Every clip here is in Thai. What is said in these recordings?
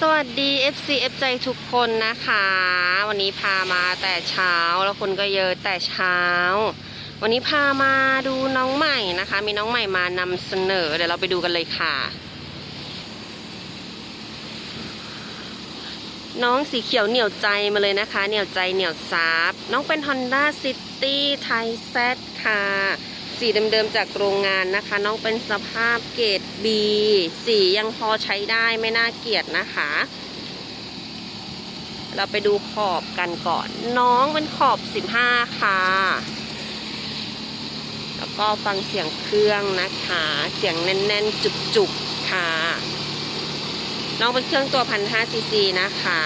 สวัสดี FC F ใจทุกคนนะคะ วันนี้พามาแต่เช้าแล้วคนก็เยอะแต่เช้า วันนี้พามาดูน้องใหม่นะคะ มีน้องใหม่มานำเสนอ เดี๋ยวเราไปดูกันเลยค่ะ น้องสีเขียวเหนียวใจมาเลยนะคะ เหนียวใจเหนียวซับน้องเป็น Honda City ไทยแซค่ะ สีเดิมๆจากโรงงานนะคะ น้องเป็นสภาพเกรด B สียังพอใช้ได้ไม่น่าเกลียดนะคะ เราไปดูขอบกันก่อน น้องเป็นขอบ 15 ค่ะ แล้วก็ฟังเสียงเครื่องนะคะ เสียงแน่นๆ จุกๆ ค่ะ น้องเป็นเครื่องตัว 1,500ซีซีนะคะ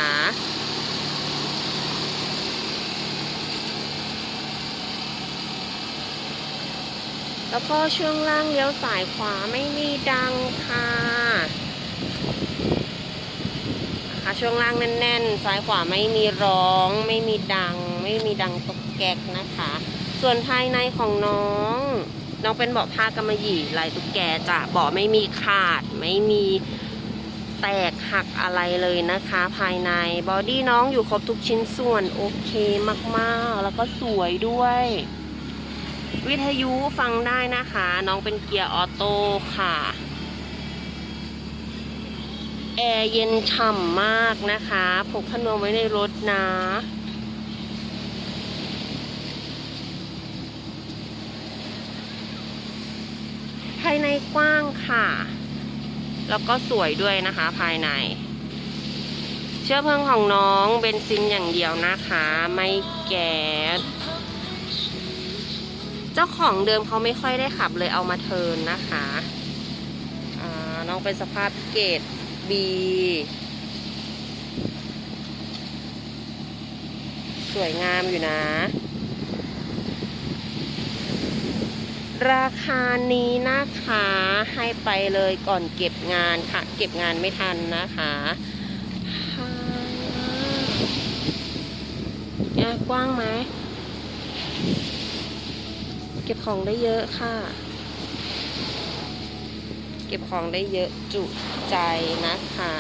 แล้วก็ช่วงล่างเลี้ยวสายขวาไม่มีดังค่ะนะคะช่วงล่างแน่นๆ ซ้ายขวาไม่มีร้อง ไม่มีดัง ไม่มีดังตกแกกนะคะ ส่วนภายในของน้อง น้องเป็นเบาะผ้ากำมะหยี่ลายตุ๊กแกจะเบาะไม่มีขาด ไม่มีแตกหักอะไรเลยนะคะ ภายในบอดี้น้องอยู่ครบทุกชิ้นส่วนโอเคมากๆ แล้วก็สวยด้วย วิทยุฟังได้นะคะ น้องเป็นเกียร์ออโต้ค่ะ แอร์เย็นฉ่ำมากนะคะพกพนวมไว้ในรถนะภายในกว้างค่ะ แล้วก็สวยด้วยนะคะภายใน เชื้อเพลิงของน้องเบนซินอย่างเดียวนะคะ ไม่แก๊ส จ้าของเดิมเขาไม่ค่อยได้ขับเลยเอามาเทินนะคะน้องเป็นสภาพเกรด B สวยงามอยู่นะ ราคานี้นะคะให้ไปเลยก่อนเก็บงานค่ะ เก็บงานไม่ทันนะคะอ่กว้างไหม เก็บของได้เยอะค่ะ เก็บของได้เยอะจุใจนะคะ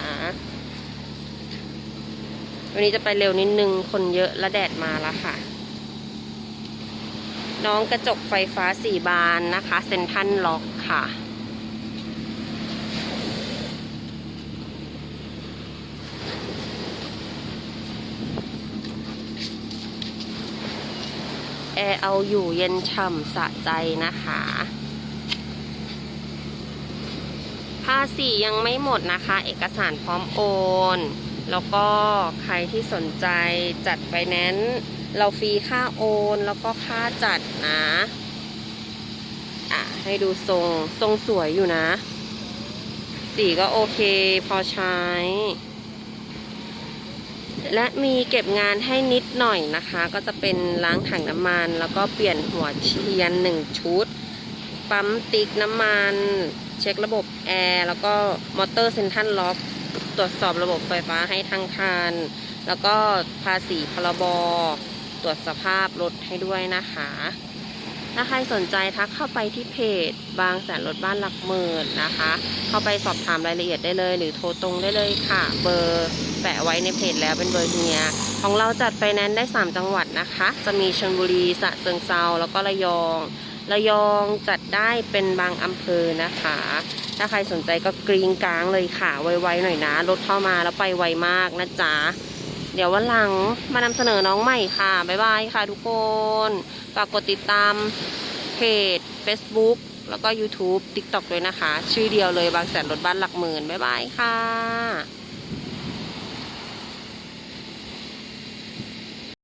วันนี้จะไปเร็วนิดนึง คนเยอะและแดดมาแล้วค่ะ น้องกระจกไฟฟ้าสี่บานนะคะ เซนทันล็อกค่ะ แอร์เอาอยู่เย็นฉ่ำสะใจนะคะ ภาษียังไม่หมดนะคะ เอกสารพร้อมโอน แล้วก็ใครที่สนใจจัดไฟแนนซ์เราฟรีค่าโอน แล้วก็ค่าจัดนะอะให้ดูทรง ทรงสวยอยู่นะ สีก็โอเค พอใช้ และมีเก็บงานให้นิดหน่อยนะคะ ก็จะเป็นล้างถังน้ำมัน แล้วก็เปลี่ยนหัวเชียนหนึ่งชุด ปั๊มติ๊กน้ำมัน เช็คระบบแอร์แล้วก็มอเตอร์เซนทรัลล็อกตรวจสอบระบบไฟฟ้าให้ทั้งคันแล้วก็ภาษีพรบตรวจสภาพรถให้ด้วยนะคะ ถ้าใครสนใจทักเข้าไปที่เพจ บางแสนรถบ้านหลักหมื่นนะคะ เข้าไปสอบถามรายละเอียดได้เลย หรือโทรตรงได้เลยค่ะ เบอร์ แปะไว้ในเพจแล้วเป็นเบอร์เฮีย ของเราจัดไฟแนนซ์ได้ 3 จังหวัดนะคะ จะมีชลบุรีสระเชิงเซาแล้วก็ระยอง ระยองจัดได้เป็นบางอำเภอนะคะ ถ้าใครสนใจก็กรีงกลางเลยค่ะ ไวๆหน่อยนะ รถเข้ามาแล้วไปไวมากนะจ๊ะเดี๋ยววันหลังมานำเสนอน้องใหม่ค่ะ บ๊ายบายค่ะทุกคน ฝากกดติดตามเพจ Facebook แล้วก็ YouTube TikTok ด้วยนะคะ ชื่อเดียวเลยบางแสนรถบ้านหลักหมื่น บ๊ายบายค่ะ